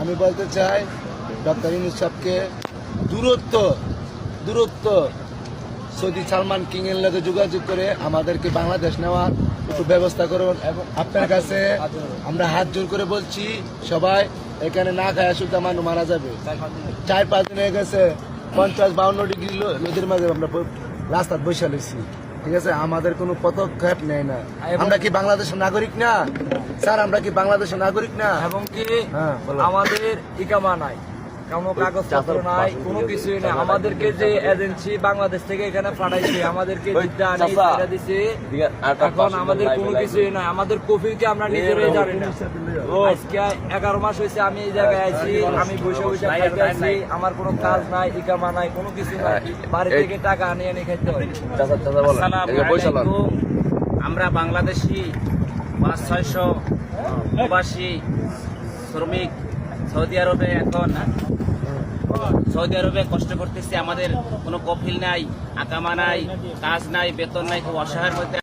আমি বলতে চাই, ডক্টর ইউনুস সাহেবকে দূরত্ব দূরত্ব। সৌদি সালমান কিং এর লগে যোগাযোগ করে আমাদেরকে বাংলাদেশ নেওয়ার একটু ব্যবস্থা করুন। এবং আপনার কাছে আমরা হাত জোর করে বলছি, সবাই এখানে না খায় শুধু মানুষ মারা যাবে। চার পাঁচ দিন হয়ে গেছে পঞ্চাশ বাউন্ন ডিগ্রি নদীর মাঝে আমরা রাস্তায় বসে লইছি ঠিক আছে? আমাদের কোনো পদক্ষেপ নেই না। আমরা কি বাংলাদেশের নাগরিক না? স্যার আমরা কি বাংলাদেশের নাগরিক না? এবং কি হ্যাঁ। আমাদের ইকামা নাই। কোনো কাগজপত্র নাই কোনো কিছুই নাই। আমাদেরকে যে এজেন্সি বাংলাদেশ থেকে এখানে পাঠাইছে আমাদেরকে দিতে আনি এটা দিছে। এখন আমাদের কোনো কিছুই নাই। আমাদের কফিকে আমরা নিজেরাই জানি না। আজকে এগারো মাস হয়েছে আমি এই জায়গায় আছি আমি বসে বসে খাইতে আছি আমার কোনো কাজ নাই ইকামা নাই কোনো কিছু নাই। বাড়ি থেকে টাকা আনি আনি খাইতে হয়। আমরা বাংলাদেশি পাঁচ ছয়শো প্রবাসী শ্রমিক সৌদি আরবে এখন সৌদি আরবে কষ্ট করতেছি আমাদের কোনো কফিল নাই আকামা নাই কাজ নাই বেতন নাই খুব অসহায়ের মধ্যে